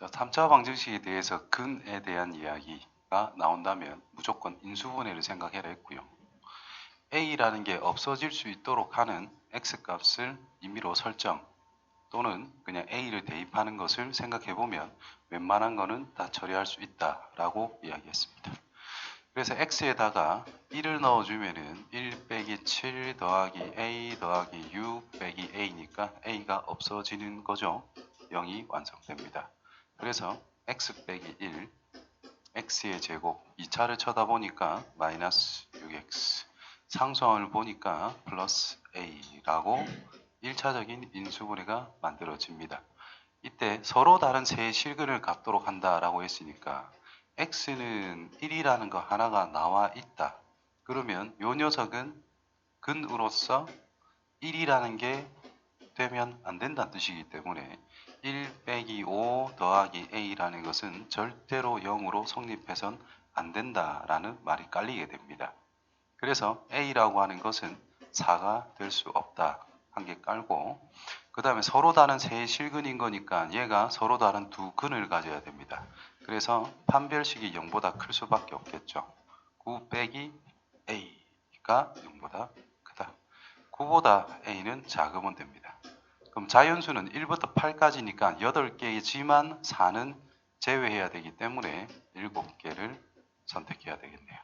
자, 3차 방정식에 대해서 근에 대한 이야기가 나온다면 무조건 인수분해를 생각해야 했고요. a라는 게 없어질 수 있도록 하는 x값을 임의로 설정 또는 그냥 a를 대입하는 것을 생각해 보면 웬만한 거는 다 처리할 수 있다라고 이야기했습니다. 그래서 x에다가 1을 넣어주면 은 1 빼기 7 더하기 a 더하기 6 빼기 a니까 a가 없어지는 거죠. 0이 완성됩니다. 그래서 x 빼기 1 x의 제곱 2차를 쳐다보니까 마이너스 6x 상수항을 보니까 플러스 a라고 1차적인 인수분해가 만들어집니다. 이때 서로 다른 세 실근을 갖도록 한다라고 했으니까 x는 1이라는 거 하나가 나와 있다. 그러면 요 녀석은 근으로서 1이라는 게 되면 안 된다는 뜻이기 때문에 1 빼기 5 더하기 a라는 것은 절대로 0으로 성립해선 안 된다라는 말이 깔리게 됩니다. 그래서 a라고 하는 것은 4가 될 수 없다. 한 개 깔고 그 다음에 서로 다른 세 실근인 거니까 얘가 서로 다른 두 근을 가져야 됩니다. 그래서 판별식이 0보다 클 수밖에 없겠죠. 9 빼기 a가 0보다 크다. 9보다 a는 작으면 됩니다. 그럼 자연수는 1부터 8까지니까 8개이지만 4는 제외해야 되기 때문에 7개를 선택해야 되겠네요.